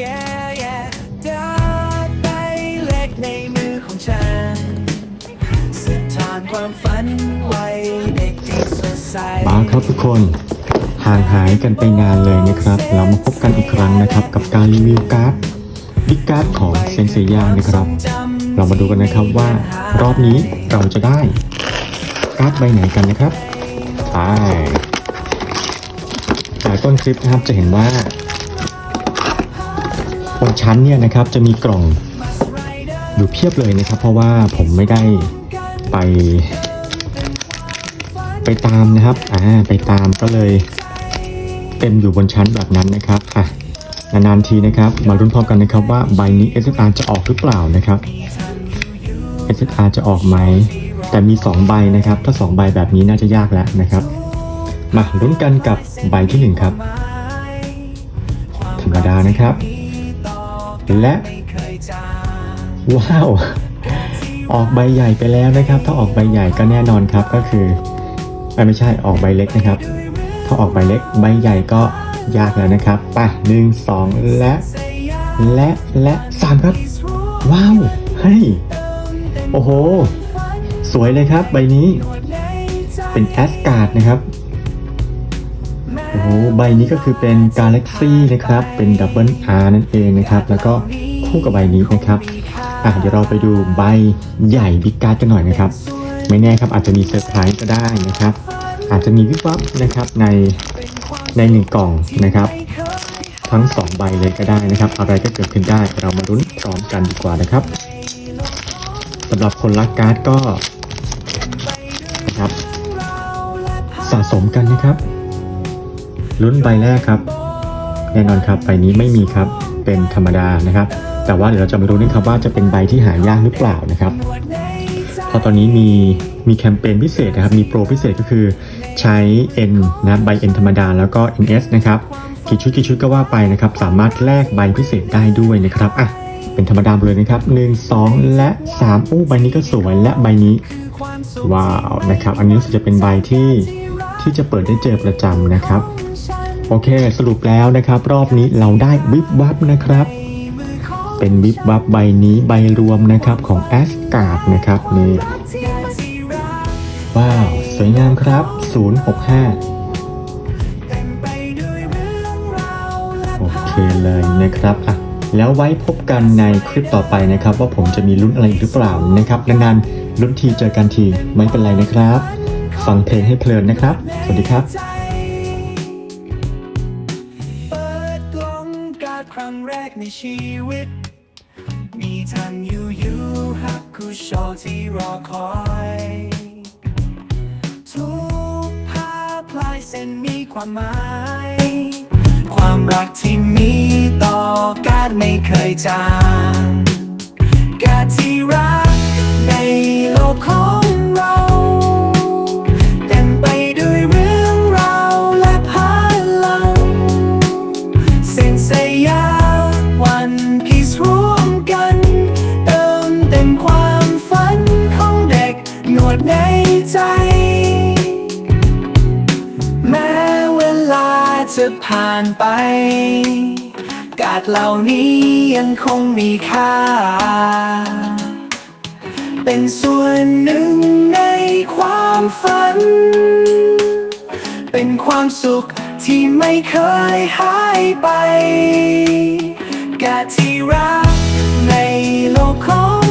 yeah yeah ดาดใบเล็กในมือของฉันสืบทานความฝันไว้เด็กที่สดใส มาครับทุกคนห่างหายกันไปนานเลยนะครับเรามาพบกันอีกครั้งนะครับ กับการรีวิวการ์ดบิ๊กการ์ดของเซนเซียนะครับ เรามาดูกันนะครับว่ารอบนี้เราจะได้การ์ดใบไหนกันนะครับไปจากต้นคลิปนะครับจะเห็นว่า บนชั้นเนี่ยนะครับจะมีกล่องอยู่เพียบเลยนะครับ เพราะว่าผมไม่ได้ไป ไปตามนะครับอ่าไปตามก็เลยเต็มอยู่บนชั้นแบบนั้นนะครับอะนานๆทีนะครับ มาลุ้นพร้อมกันนะครับว่าใบนี้ SSR จะออกหรือเปล่านะครับ SSR จะออกไหม แต่มี 2 ใบนะครับ ถ้า 2 ใบแบบนี้น่าจะยากแล้วนะครับ มาลุ้นกันกับใบที่ 1 ครับ ธรรมดานะครับ และ ว้าว ออกใบใหญ่ไปแล้วนะครับ ถ้าออกใบใหญ่ก็แน่นอนครับก็คือไม่ใช่ออกใบเล็กนะครับ ถ้าออกใบเล็กใบใหญ่ก็ยากแล้วนะครับไปหนึ่งสองและ และและสามครับ ว้าวเฮ้ยโอ้โห สวยเลยครับใบนี้ เป็นแอสการ์ดนะครับ โอ้โหใบนี้ก็คือเป็น Galaxy นะครับ เป็น Double R นั่นเองนะครับ แล้วก็คู่กับใบนี้นะครับ อะเดี๋ยวเราไปดูใบใหญ่บิ๊กการ์ดกันหน่อยนะครับ ไม่แน่ครับอาจจะมีเซอร์ไพรส์ก็ได้นะครับ อาจจะมีวิบวับนะครับในในหนึ่งกล่องนะครับ ทั้งสองใบเลยก็ได้นะครับ อะไรก็เกิดขึ้นได้เรามาลุ้นพร้อมกันดีกว่านะครับสำหรับคนรักการ์ดก็นะครับสะสมกันนะครับ ลุ้นใบแรกครับ แน่นอนครับใบนี้ไม่มีครับเป็นธรรมดานะครับ แต่ว่าเดี๋ยวเราจะมาดูนะครับว่าจะเป็นใบที่หายากหรือเปล่านะครับพราะตอนนี้มีมีแคมเปญพิเศษนะครับ มีโปรพิเศษก็คือใช้ N นะใบ N ธรรมดาแล้วก็ NS นะครับกี่ชุดกี่ชุดก็ว่าไปนะครับ สามารถแลกใบพิเศษได้ด้วยนะครับอะเป็นธรรมดาเลยนะครับ 1 2 และ3อู้ใบนี้ก็สวยและใบนี้ ว้าวนะครับ อันนี้รู้สึกจะเป็นใบที่ที่จะเปิดได้เจอประจำนะครับ โอเค สรุปแล้วนะครับ รอบนี้เราได้วิบวับนะครับ เป็นวิบวับใบนี้ใบรวมนะครับของแอสการ์ดนะครับนี่ว้าว สวยงามครับ 065 โอเคเลยนะครับอะแล้วไว้พบกันในคลิปต่อไปนะครับ ว่าผมจะมีลุ้นอะไรอีกหรือเปล่านะครับนานๆลุ้นทีเจอกันทีไม่เป็นไรนะครับ ฟังเพลงให้เพลินนะครับ สวัสดีครับ แรกในชีวิต มีทางยูยูฮักคูโชว์ที่รอคอย ทุกภาพลายเส้นมีความหมาย ความรักที่มีต่อการดไม่เคยจางการดที่รักในโลกของ จะผ่านไป กาดเหล่านี้ยังคงมีค่า เป็นส่วนหนึ่งในความฝัน เป็นความสุขที่ไม่เคยหายไป กาที่รักในโลกของ